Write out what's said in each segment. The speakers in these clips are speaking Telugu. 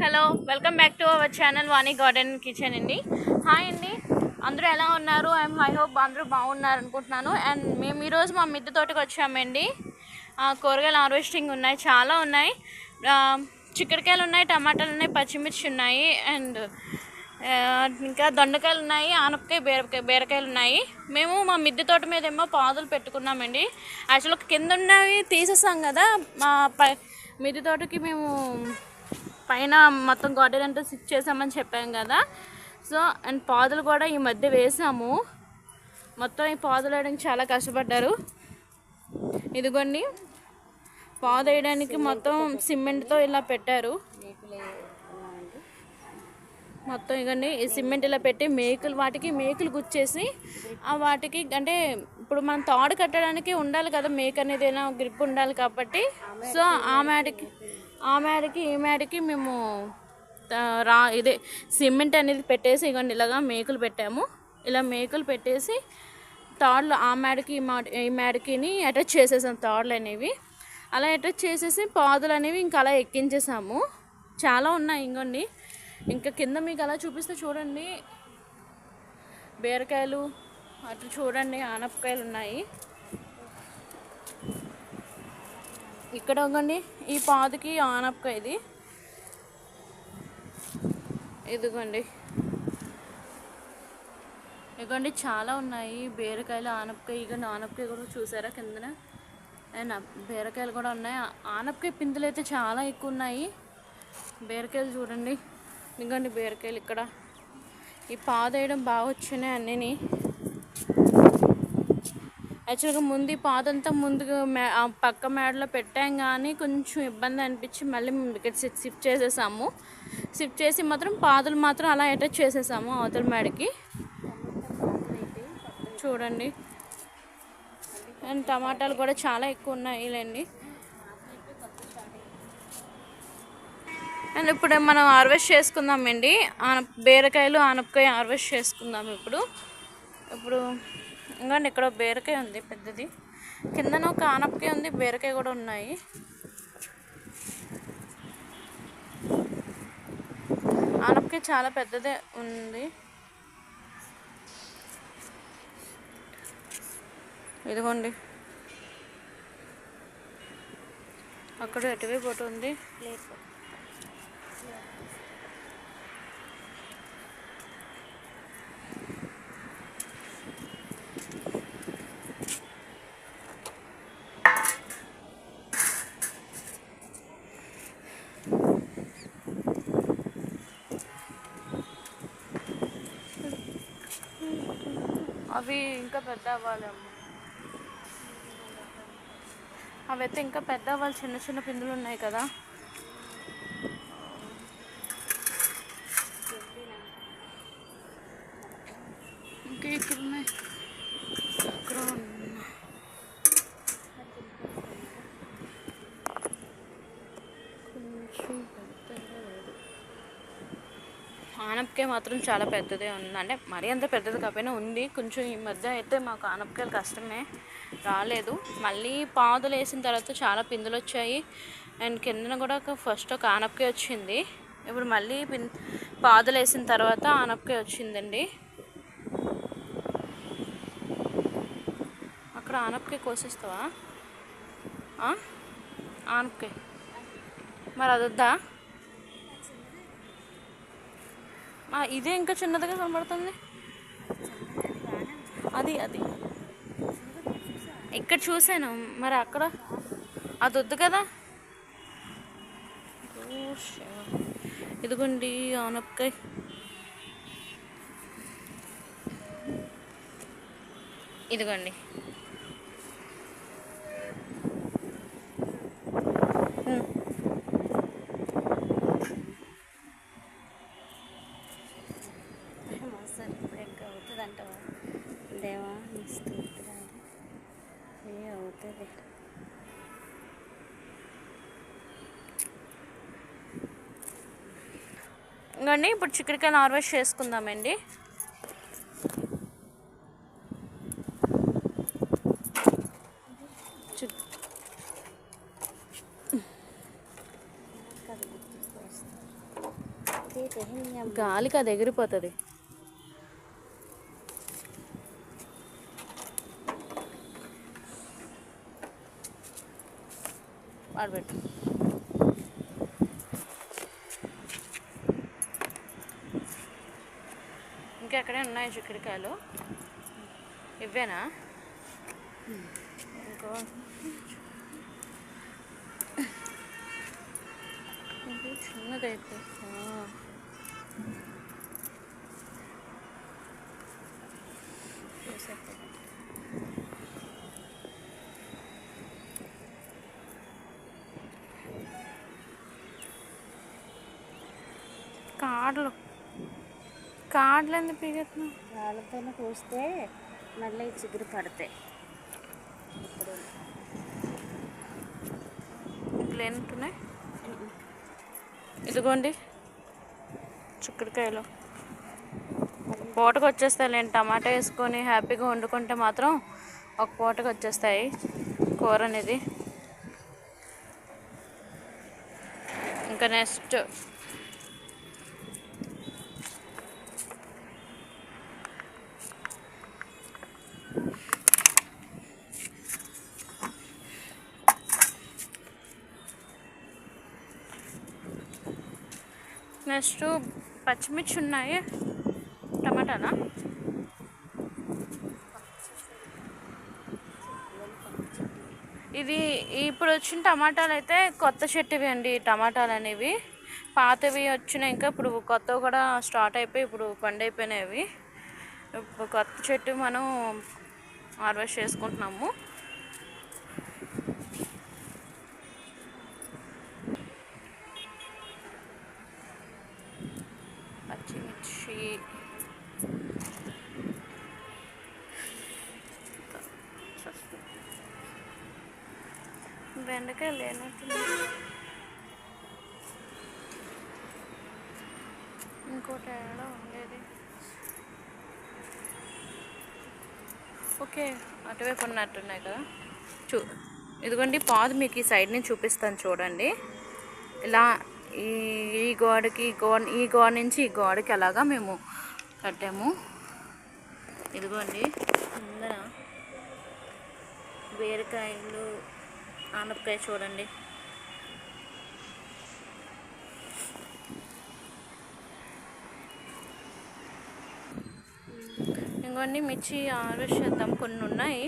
Hello welcome back to our channel Vani garden kitchen అండి. హాయ్ అండి. అందరూ ఎలా ఉన్నారు? ఐఎమ్ హై హోప్ అందరూ బాగున్నారు అనుకుంటున్నాను. అండ్ మేము ఈరోజు మా మిద్దె తోటకి వచ్చామండి. కూరగాయలు హార్వెస్టింగ్ ఉన్నాయి చాలా ఉన్నాయి. చిక్కడికాయలు ఉన్నాయి టమాటాలు ఉన్నాయి పచ్చిమిర్చి ఉన్నాయి. అండ్ ఇంకా దొండకాయలు ఉన్నాయి ఆనపకాయ బీరకాయ బీరకాయలు ఉన్నాయి. మేము మా మిద్దె తోట మీద ఏమో పాదులు పెట్టుకున్నామండి. యాక్చువల్గా కింద ఉన్నవి తీసేసాం కదా మా ప మిద్దె తోటకి మేము పైన మొత్తం గార్డెన్ అంతా స్విచ్ చేసామని చెప్పాం కదా. సో అండ్ పాదులు కూడా ఈ మధ్య వేసాము. మొత్తం ఈ పాదులు వేయడానికి చాలా కష్టపడ్డారు. ఇదిగోండి. పాదు వేయడానికి మొత్తం సిమెంట్తో ఇలా పెట్టారు. మొత్తం ఇవన్నీ ఈ సిమెంట్ ఇలా పెట్టి మేకులు వాటికి మేకులు గుచ్చేసి ఆ వాటికి అంటే ఇప్పుడు మనం తాడు కట్టడానికి ఉండాలి కదా మేక అనేది ఏదైనా గ్రిప్ ఉండాలి కాబట్టి. సో ఆ మేడకి ఆ మేడకి ఈ మేడకి మేము రా ఇదే సిమెంట్ అనేది పెట్టేసి ఇగోండి ఇలాగా మేకులు పెట్టాము. ఇలా మేకులు పెట్టేసి తాళ్ళు ఆ మేడకి ఈ మా ఈ మేడకిని అటాచ్ చేసేసాం తాళ్ళు అనేవి. అలా అటాచ్ చేసేసి పాదులు అనేవి ఇంకా అలా ఎక్కించేసాము. చాలా ఉన్నాయి ఇంకోండి ఇంకా కింద మీకు అలా చూపిస్తే చూడండి. బీరకాయలు అటు చూడండి ఆనపకాయలు ఉన్నాయి. ఇక్కడ ఒకండి ఈ పాదుకి ఆనపకాయ ఇది. ఇదిగోండి. ఇదిగోండి చాలా ఉన్నాయి. బీరకాయలు ఆనపకాయ ఇక ఆనపకాయ కూడా చూసారా కిందన? అండ్ బీరకాయలు కూడా ఉన్నాయి. ఆనపకాయ పిందులు అయితే చాలా ఎక్కువ ఉన్నాయి. బీరకాయలు చూడండి. ఇదిగోండి బీరకాయలు ఇక్కడ. ఈ పాదు వేయడం బాగా వచ్చినాయి అన్నీ యాక్చువల్గా ముందు పాతంతా పాదంతా ముందుగా పక్క మేడలో పెట్టాం కానీ కొంచెం ఇబ్బంది అనిపించి మళ్ళీ ఇక్కడ షిఫ్ట్ షిఫ్ట్ చేసేసాము. షిఫ్ట్ చేసి మాత్రం పాదులు మాత్రం అలా అటాచ్ చేసేసాము అవతల మేడకి. చూడండి. అండ్ టమాటాలు కూడా చాలా ఎక్కువ ఉన్నాయి లేండి అండ్ ఇప్పుడు మనం హార్వెస్ట్ చేసుకుందామండి. ఆన బీరకాయలు ఆనపకాయ హార్వెస్ట్ చేసుకుందాం ఇప్పుడు. ఇప్పుడు ఇంకోండి ఇక్కడ బీరకాయ ఉంది పెద్దది. కిందన ఒక ఆనపకాయ ఉంది బీరకాయ కూడా ఉన్నాయి. ఆనపకాయ చాలా పెద్దదే ఉంది. ఇదిగోండి. అక్కడ ఎటువైపు ఒకటి ఉంది అవి ఇంకా పెద్ద అవ్వాలేమో అవైతే ఇంకా పెద్ద అవ్వాలి చిన్న చిన్న పిందులు ఉన్నాయి కదా ఇంకా ఇక్కడ ఉన్నాయి ఇక్కడ ఉన్నాయి. కొంచెం పెద్దగా లేదు. ఆనపకాయ మాత్రం చాలా పెద్దదే ఉంది. అంటే మరీ అంత పెద్దది కాకపోయినా ఉంది. కొంచెం ఈ మధ్య అయితే మాకు ఆనపకాయలు కష్టమే రాలేదు. మళ్ళీ పాదులు వేసిన తర్వాత చాలా పిందులు వచ్చాయి. అండ్ కిందన కూడా ఒక ఫస్ట్ ఒక ఆనపకాయ వచ్చింది. ఇప్పుడు మళ్ళీ పిన్ పాదులు వేసిన తర్వాత ఆనపకాయ వచ్చిందండి. అక్కడ ఆనపకాయ కోసిస్తావా? ఆనపకాయ. మరి అదొద్దా వద్దా ఆ, ఇదే ఇంకా చిన్నదిగా కనబడుతుంది. అది అది. ఇక్కడ చూసాను మరి అక్కడ? అది వద్దు కదా? ఇదిగోండి ఆనపకాయ. ఇదిగోండి. మోస్తారు ఇప్పుడు ఇంకా అవుతుంది అంటావా దేవా నీ స్తోత్రాలు ఏ అవుతుంది ఇంకోండి ఇప్పుడు చిక్కడికాయలు హార్వెస్ట్ చేసుకుందామండి. గాలికి అది ఎగిరిపోతుంది. వాడబెట్టు ఇక్కడే ఉన్నాయి చిక్కుడుకాయలు. ఇవేనా ఇంకో. చిన్నదైతే కాడలు. కార్డులు ఎందుకు పీకెత్తున్నావు వాళ్ళతోనే పూస్తే మళ్ళీ చిగురు పడతాయి. ఇప్పుడు ఇంట్లో ఉంటున్నాయి ఇదిగోండి. చిక్కుడుకాయలు. పూటకు వచ్చేస్తాయి టమాటా వేసుకొని హ్యాపీగా వండుకుంటే మాత్రం ఒక పూటకు వచ్చేస్తాయి కూర అనేది. ఇంకా నెక్స్ట్ నెక్స్ట్ పచ్చిమిర్చి ఉన్నాయి టమాటానా? ఇది ఇప్పుడు వచ్చిన టమాటాలు అయితే కొత్త చెట్టువి అండి టమాటాలు అనేవి పాతవి వచ్చినాయి ఇంకా ఇప్పుడు కొత్తవి కూడా స్టార్ట్ అయిపోయి ఇప్పుడు పండు అయిపోయినాయి ఇప్పుడు కొత్త చెట్టు మనం హార్వెస్ట్ చేసుకుంటున్నాము. పచ్చిమిర్చి బెండకాయ లేనట్టు ఇంకోటి ఏడా ఉండేది ఓకే అటువైపు ఉన్నట్టున్నాయి కదా. చూ ఇదిగోండి పాదు మీకు ఈ సైడ్ నుంచి చూపిస్తాను చూడండి. ఇలా ఈ ఈ గోడకి ఈ గోడ ఈ గోడ నుంచి ఈ గోడకి అలాగా మేము కట్టాము. ఇదిగోండి ముందర బీరకాయలు ఆనపకాయ చూడండి. ఇంకొన్ని మిర్చి హార్వెస్ట్ చేద్దాం. కొన్ని ఉన్నాయి.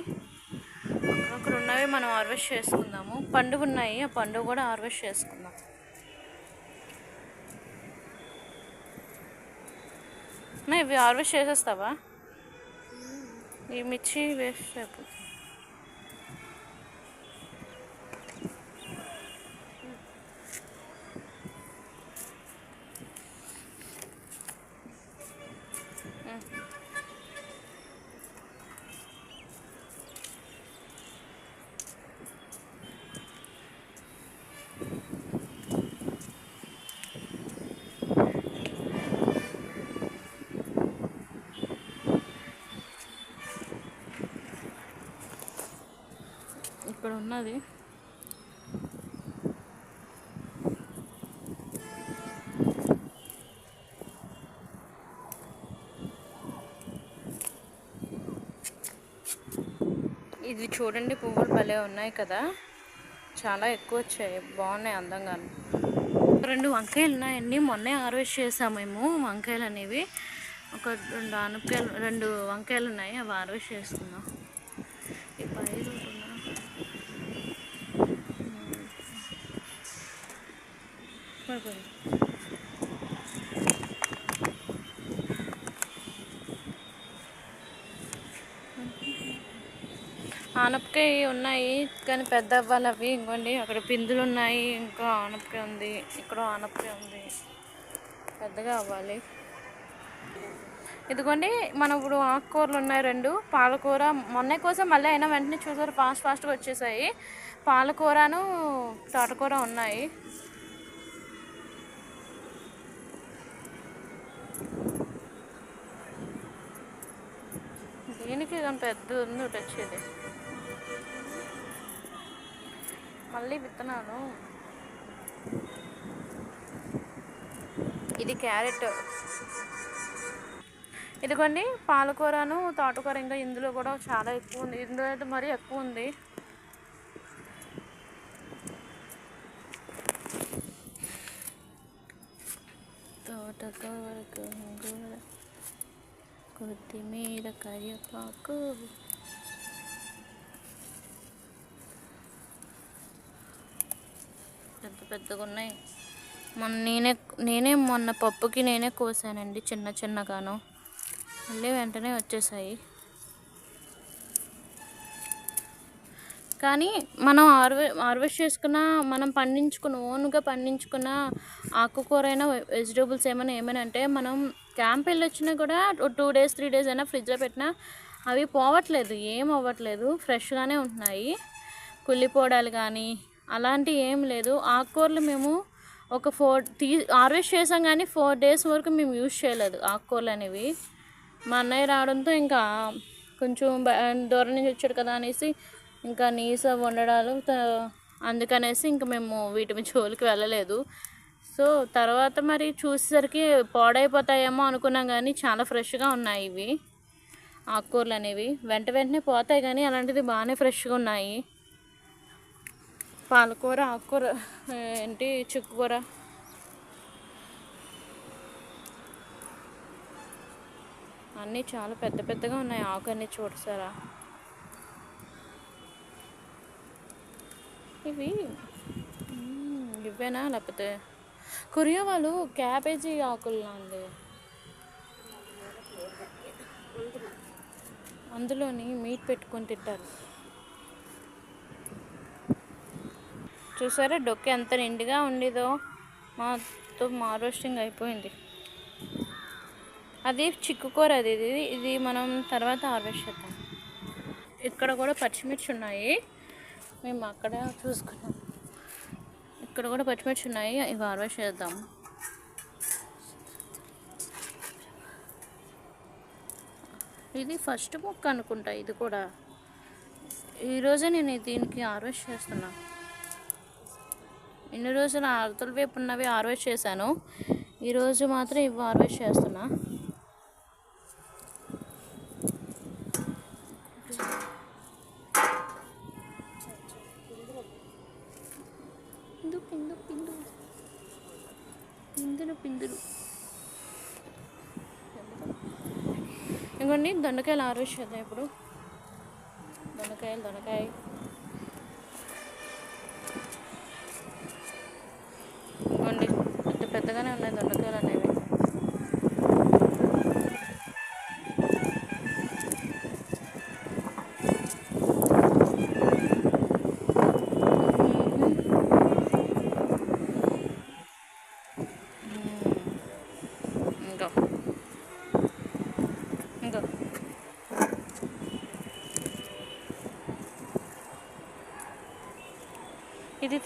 అక్కడ ఉన్నవి మనం హార్వెస్ట్ చేసుకుందాము. పండుగ ఉన్నాయి. ఆ పండుగ కూడా హార్వెస్ట్ చేసుకుందాం అన్నా, ఇవి హార్వెస్ట్ చేసేస్తావా ఈ మిర్చి వేస్ట్ అయిపోతుంది ఇక్కడ ఉన్నది ఇది చూడండి పువ్వులు భలే ఉన్నాయి కదా. చాలా ఎక్కువ వచ్చాయి బాగున్నాయి అందంగా రెండు వంకాయలు ఉన్నాయండి. మొన్నే హార్వెస్ట్ చేసాము మేము వంకాయలు అనేవి ఒక రెండు ఆనపకాయలు రెండు వంకాయలు ఉన్నాయి. అవి హార్వెస్ట్ చేస్తున్నాం. పడిపోయింది. ఆనపకాయ ఉన్నాయి కానీ పెద్ద అవ్వాలి అవి. ఇంకోండి అక్కడ పిందులు ఉన్నాయి ఇంకా ఆనపకాయ ఉంది ఇక్కడ ఆనపకాయ ఉంది. పెద్దగా అవ్వాలి. ఇదిగోండి మన ఇప్పుడు ఆకుకూరలు ఉన్నాయి రెండు. పాలకూర మొన్న కోసం మళ్ళీ అయినా వెంటనే చూసారు ఫాస్ట్ ఫాస్ట్గా వచ్చేసాయి. పాలకూరను తోటకూర ఉన్నాయి. దీనికి పెద్ద ఉంది ఒకటి వచ్చేది. మళ్ళీ విత్తనాలు. ఇది క్యారెట్. ఇదిగోండి పాలకూరను తోటకూర ఇంకా ఇందులో కూడా చాలా ఎక్కువ ఉంది. ఇందులో అయితే మరీ ఎక్కువ ఉంది. తోటకూర కొత్తిమీర కరివేపాకు. పెద్ద పెద్దగా ఉన్నాయి. మొన్న నేనే నేనే మొన్న పప్పుకి నేనే కోసానండి చిన్న చిన్నగాను. మళ్ళీ వెంటనే వచ్చేసాయి. కానీ మనం హార్వె హార్వెస్ట్ చేసుకున్న మనం పండించుకున్న ఓన్గా పండించుకున్న ఆకుకూరైన వెజిటేబుల్స్ ఏమైనా ఏమైనా అంటే మనం క్యాంప్ వెళ్ళొచ్చినా కూడా టూ డేస్ త్రీ డేస్ అయినా ఫ్రిడ్జ్లో పెట్టినా అవి పోవట్లేదు ఏం అవ్వట్లేదు. ఫ్రెష్గానే ఉంటున్నాయి. కుళ్ళిపోవడాలు కానీ అలాంటివి ఏం లేదు. ఆకుకూరలు మేము ఒక ఫోర్ తీ హార్వెస్ట్ చేసాం కానీ ఫోర్ డేస్ వరకు మేము యూజ్ చేయలేదు ఆకుకూరలు అనేవి. మా అన్నయ్య రావడంతో ఇంకా కొంచెం దూరం నుంచి వచ్చాడు కదా అనేసి ఇంకా నీస వండడాలు త- అందుకనేసి ఇంకా మేము వీటి మీ జోలికి వెళ్ళలేదు. సో తర్వాత మరి చూసేసరికి పాడైపోతాయేమో అనుకున్నాం కానీ చాలా ఫ్రెష్గా ఉన్నాయి ఇవి. ఆకుకూరలు అనేవి. వెంట వెంటనే పోతాయి కానీ అలాంటిది బాగానే ఫ్రెష్గా ఉన్నాయి. పాలకూర ఆకుకూర ఏంటి చిక్కుకూర? అన్నీ చాలా పెద్ద పెద్దగా ఉన్నాయి. ఆకు అన్నీ చూడసారా? ఇవి ఇవేనా లేకపోతే కొరియా వాళ్ళు క్యాబేజీ ఆకులు అండి. అందులోని మీట్ పెట్టుకొని తింటారు. చూసారా డొక్కి ఎంత నిండుగా ఉండేదో? మాతో హార్వెస్టింగ్ అయిపోయింది. అది చిక్కుకూర అది ఇది ఇది మనం తర్వాత హార్వెస్ట్ చేద్దాం. ఇక్కడ కూడా పచ్చిమిర్చి ఉన్నాయి. మేము అక్కడ చూసుకున్నాం. ఇక్కడ కూడా పచ్చిమిర్చి ఉన్నాయి. ఇవి హార్వెస్ట్ చేద్దాం. ఇది ఫస్ట్ మొక్క అనుకుంటా ఇది కూడా. ఈరోజే నేను దీనికి హార్వెస్ట్ చేస్తున్నా. ఇన్ని రోజులు ఆరుతల వైపు ఉన్నవి హార్వెస్ట్ చేశాను. ఈరోజు మాత్రం ఇవి హార్వెస్ట్ చేస్తున్నా పిందు పిందు పిందు పిందులు పిందులు ఇంకోండి దొండకాయలు హార్వెస్ట్ ఇప్పుడు? దొండకాయలు దొండకాయ. పెద్ద పెద్దగానే ఉన్నాయి దొండకాయలు అనేవి.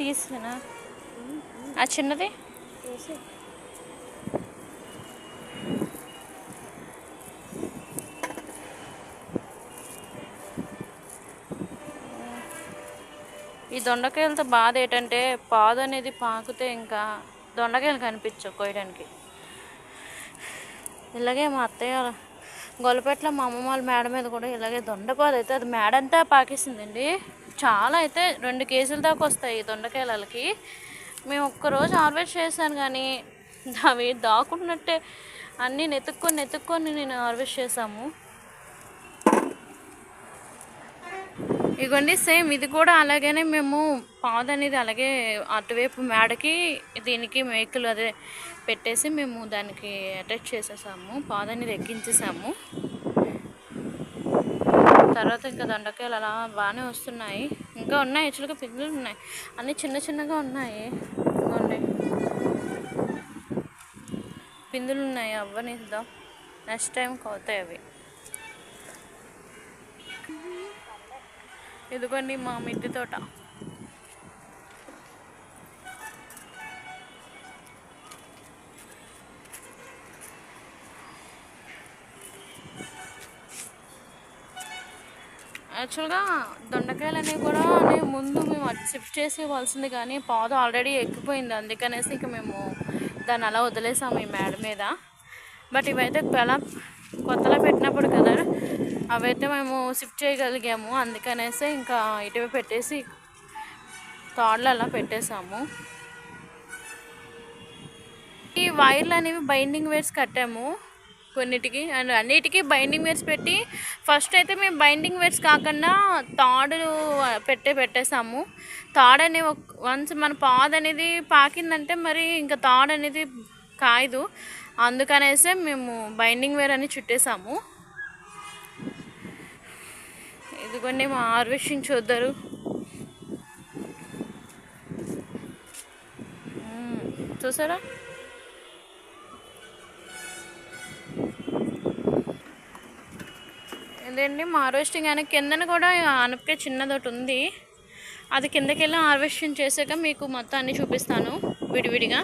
తీసినా. ఆ చిన్నది? ఈ దొండకాయలతో బాధ ఏంటంటే పాదు అనేది పాకితే ఇంకా దొండకాయలు కనిపించవు కోయడానికి ఇలాగే మా అత్తయ్య గొల్లపెట్ల మా అమ్మమ్మ వాళ్ళ మేడ మీద కూడా ఇలాగే దొండపాదు అయితే అది మేడంతా పాకేసిందండి. చాలా అయితే రెండు కేజీల దాకా వస్తాయి దొండకాయలకి. మేము ఒక్కరోజు హార్వెస్ట్ చేశాను కానీ అవి దాక్కున్నట్టే అన్నీ నెతుక్కొని నెతుక్కొని నేను హార్వెస్ట్ చేశాము. ఇగోండి సేమ్ ఇది కూడా అలాగనే మేము పాదు అనేది అలాగే అటువైపు మేడకి దీనికి మేకులు అదే పెట్టేసి మేము దానికి అటాచ్ చేసేసాము పాదు అనేది ఎక్కించేసాము. తర్వాత ఇంకా దొండకాయలు అలా బాగానే వస్తున్నాయి. ఇంకా ఉన్నాయి చిలుక పిందులు ఉన్నాయి. అన్నీ చిన్న చిన్నగా ఉన్నాయి. పిందులు ఉన్నాయి అవ్వనిద్దాం. నెక్స్ట్ టైం అవుతాయి అవి. ఇదిగోండి మా మిద్దె తోట. యాక్చువల్గా దొండకాయలు అనేవి కూడా అనే ముందు మేము షిఫ్ట్ చేసి ఇవ్వాల్సింది కానీ పాదు ఆల్రెడీ ఎక్కిపోయింది. అందుకనేసి ఇక మేము దాన్ని అలా వదిలేసాము ఈ మేడ మీద. బట్ ఇవైతే ఎలా కొత్తలో పెట్టినప్పుడు కదా అవైతే మేము షిఫ్ట్ చేయగలిగాము. అందుకనేసి ఇంకా ఇటువే పెట్టేసి తాళ్ళు అలా పెట్టేశాము ఈ వైర్లు అనేవి బైండింగ్ వేర్స్ కట్టాము. కొన్నిటికి అండ్ అన్నిటికీ బైండింగ్ వేర్స్ పెట్టి ఫస్ట్ అయితే మేము బైండింగ్ వేర్స్ కాకుండా తాడు పెట్టే పెట్టేసాము తాడు అనేది వన్స్ మన పాదు అనేది పాకిందంటే మరి ఇంకా తాడు అనేది కాయదు. అందుకనేసే మేము బైండింగ్ వేర్ అని చుట్టేసాము ఇదిగోండి మా హార్వెస్టింగ్ చూద్దరు చూసారా? ఇదండి హార్వెస్టింగ్ అయిన కిందన కూడా అనపకాయ చిన్నది ఒకటి ఉంది. అది కిందకి వెళ్ళి హార్వెస్టింగ్ చేశాక మీకు మొత్తం అన్ని చూపిస్తాను విడివిడిగా.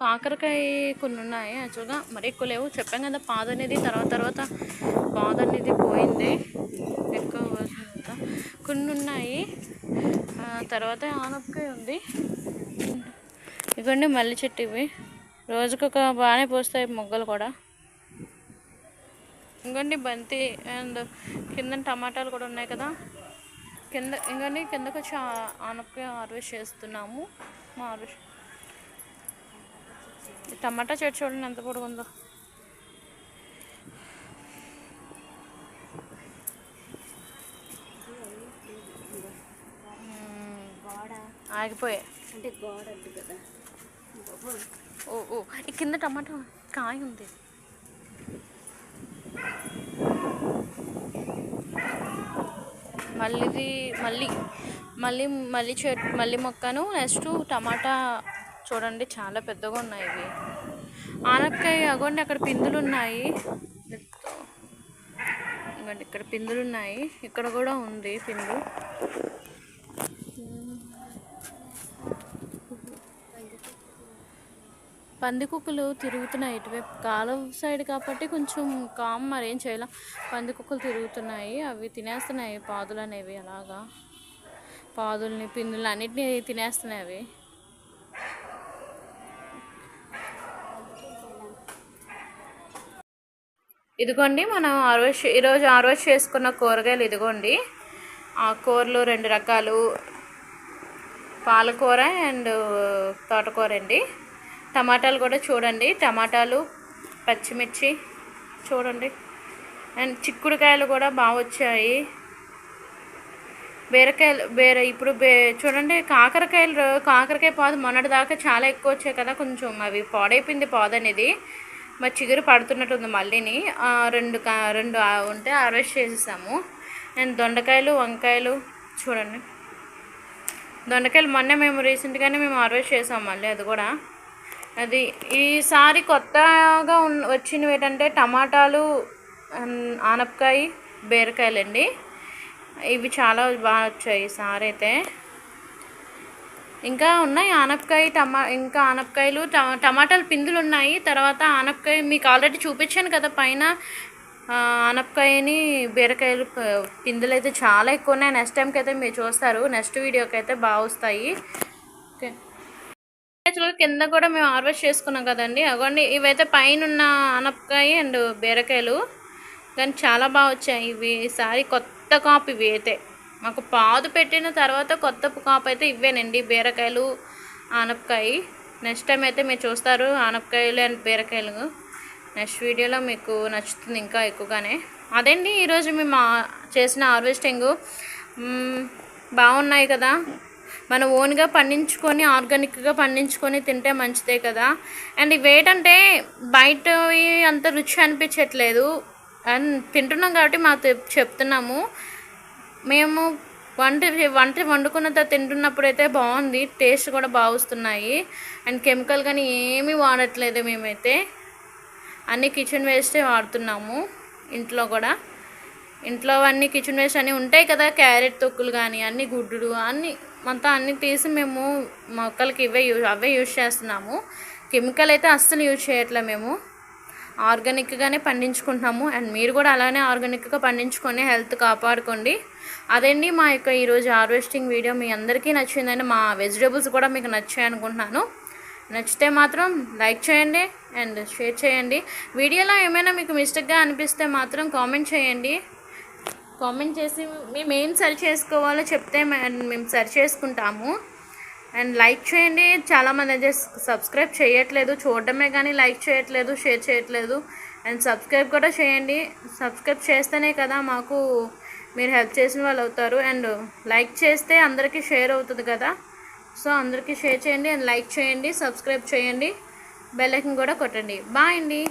కాకరకాయ కొన్ని ఉన్నాయి యాక్చువల్గా మరి ఎక్కువ లేవు. చెప్పాం కదా పాద అనేది తర్వాత తర్వాత పాద అనేది పోయింది. ఎక్కువ కొన్ని ఉన్నాయి. తర్వాత ఆనపకాయ ఉంది. ఇవ్వండి మల్లి చెట్టు ఇవి. రోజుకొక బాగానే పోస్తాయి మొగ్గలు కూడా. ఇంకోండి బంతి అండ్ కింద టమాటాలు కూడా ఉన్నాయి కదా. కింద ఇంకోండి కిందకు వచ్చి ఆనపకాయ హార్వెస్ట్ చేస్తున్నాము. మా హార్వెస్ట్ టమాటా చెట్టు చూడండి ఎంత పొడుగుందో ఆగిపోయాయి. అంటే గోడ కదా. ఓ ఓ. ఈ కింద టమాటా కాయ ఉంది. మళ్ళీది మళ్ళీ మళ్ళీ మళ్ళీ చెట్ మళ్ళీ మొక్కను నెక్స్ట్ టమాటా చూడండి చాలా పెద్దగా ఉన్నాయి ఇవి. ఆనక్కాయ అగోండి అక్కడ పిందులు ఉన్నాయి. ఇక్కడ పిందులు ఉన్నాయి. ఇక్కడ కూడా ఉంది పిందు. పందికొక్కులు తిరుగుతున్నాయి. ఇటువైపు కాలువ సైడ్ కాబట్టి కొంచెం కామ్ మరేం చేయలేం. పందికొక్కులు తిరుగుతున్నాయి. అవి తినేస్తున్నాయి పాదులు అనేవి అలాగా. పాదుల్ని పిందులు అన్నిటినీ తినేస్తున్నాయి అవి. ఇదిగోండి మనం ఆర్వేస్ ఈరోజు ఆర్వేస్ చేసుకున్న కూరగాయలు ఇదిగోండి. ఆ కూరలు రెండు రకాలు. పాలకూర అండ్ తోటకూర అండి. టమాటాలు కూడా చూడండి. టమాటాలు పచ్చిమిర్చి చూడండి. అండ్ చిక్కుడుకాయలు కూడా బాగా వచ్చాయి. బీరకాయలు బీర ఇప్పుడు బే చూడండి కాకరకాయలు కాకరకాయ పాదు మొన్నటి దాకా చాలా ఎక్కువ వచ్చాయి కదా కొంచెం. అవి పాడైపోయింది పాదు అనేది. మరి చిగురు పడుతున్నట్టుంది మళ్ళీని. రెండు కా రెండు ఉంటే హార్వెస్ట్ చేసేసాము. అండ్ దొండకాయలు వంకాయలు చూడండి. దొండకాయలు మొన్న మేము రీసెంట్గానే మేము హార్వెస్ట్ చేసాం మళ్ళీ అది కూడా. అది ఈసారి కొత్తగా వచ్చినవి ఏంటంటే టమాటాలు ఆనపకాయి ఆనపకాయ బీరకాయలండి. ఇవి చాలా బాగా వచ్చాయి ఈసారి అయితే. ఇంకా ఉన్నాయి ఆనపకాయ టమా ఇంకా ఆనపకాయలు ట- టమాటాలు పిందులు ఉన్నాయి. తర్వాత ఆనపకాయ మీకు ఆల్రెడీ చూపించాను కదా పైన. ఆనపకాయని బీరకాయలు పిందులు అయితే చాలా ఎక్కువ ఉన్నాయి. నెక్స్ట్ టైంకి అయితే మీరు చూస్తారు. నెక్స్ట్ వీడియోకి అయితే బాగా వస్తాయి. ఓకే. యాక్చువల్గా కింద కూడా మేము హార్వెస్ట్ చేసుకున్నాం కదండి. అగోండి ఇవైతే పైన ఉన్న ఆనపకాయ అండ్ బీరకాయలు. కానీ చాలా బాగా వచ్చాయి. ఇవి ఈసారి కొత్త కాపు ఇవి అయితే. మాకు పాదు పెట్టిన తర్వాత కొత్త కాపు అయితే ఇవేనండి బీరకాయలు ఆనపకాయ. నెక్స్ట్ టైం అయితే మీరు చూస్తారు ఆనపకాయలు అండ్ బీరకాయలు. నెక్స్ట్ వీడియోలో మీకు నచ్చుతుంది ఇంకా ఎక్కువగానే. అదండి ఈరోజు మేము చేసిన హార్వెస్టింగ్? బాగున్నాయి కదా. మనం ఓన్గా పండించుకొని ఆర్గానిక్గా పండించుకొని తింటే మంచిదే కదా. అండ్ ఇవేంటంటే బయట అంత రుచి అనిపించట్లేదు. అండ్ తింటున్నాం కాబట్టి మాకు చెప్తున్నాము. మేము వంట వంట వండుకున్న తర్వాత తింటున్నప్పుడు అయితే బాగుంది. టేస్ట్ కూడా బాగా వస్తున్నాయి. అండ్ కెమికల్ కానీ ఏమీ వాడట్లేదు మేమైతే. అన్ని కిచెన్ వేస్టే వాడుతున్నాము ఇంట్లో కూడా. ఇంట్లో అన్నీ కిచెన్ వేస్ట్ అన్నీ ఉంటాయి కదా. క్యారెట్ తొక్కులు కానీ అన్నీ గుడ్డులు అన్నీ మొత్తం అన్ని తీసి మేము మొక్కలకి ఇవే యూజ్ అవే యూజ్ చేస్తున్నాము. కెమికల్ అయితే అస్సలు యూజ్ చేయట్లే మేము. ఆర్గానిక్గానే పండించుకుంటున్నాము. అండ్ మీరు కూడా అలానే ఆర్గానిక్గా పండించుకొని హెల్త్ కాపాడుకోండి. అదండి మా యొక్క ఈరోజు హార్వెస్టింగ్ వీడియో మీ అందరికీ నచ్చిందని మా వెజిటేబుల్స్ కూడా మీకు నచ్చాయి అనుకుంటున్నాను. నచ్చితే మాత్రం లైక్ చేయండి అండ్ షేర్ చేయండి. వీడియోలో ఏమైనా మీకు మిస్టేక్గా అనిపిస్తే మాత్రం కామెంట్ చేయండి. కామెంట్ చేసి మేము ఏం సరి చేసుకోవాలో చెప్తే మేము సరి చేసుకుంటాము. అండ్ లైక్ చేయండి. చాలామంది అయితే సబ్స్క్రైబ్ చేయట్లేదు. చూడడమే కానీ లైక్ చేయట్లేదు షేర్ చేయట్లేదు. అండ్ సబ్స్క్రైబ్ కూడా చేయండి. సబ్స్క్రైబ్ చేస్తేనే కదా మాకు మీరు హెల్ప్ చేసిన వాళ్ళు అవుతారు. అండ్ లైక్ చేస్తే అందరికీ షేర్ అవుతుంది కదా. సో అందరికీ షేర్ చేయండి. అండ్ లైక్ చేయండి. సబ్స్క్రైబ్ చేయండి. బెల్ ఐకన్ కూడా కొట్టండి. బాయ్ అండి.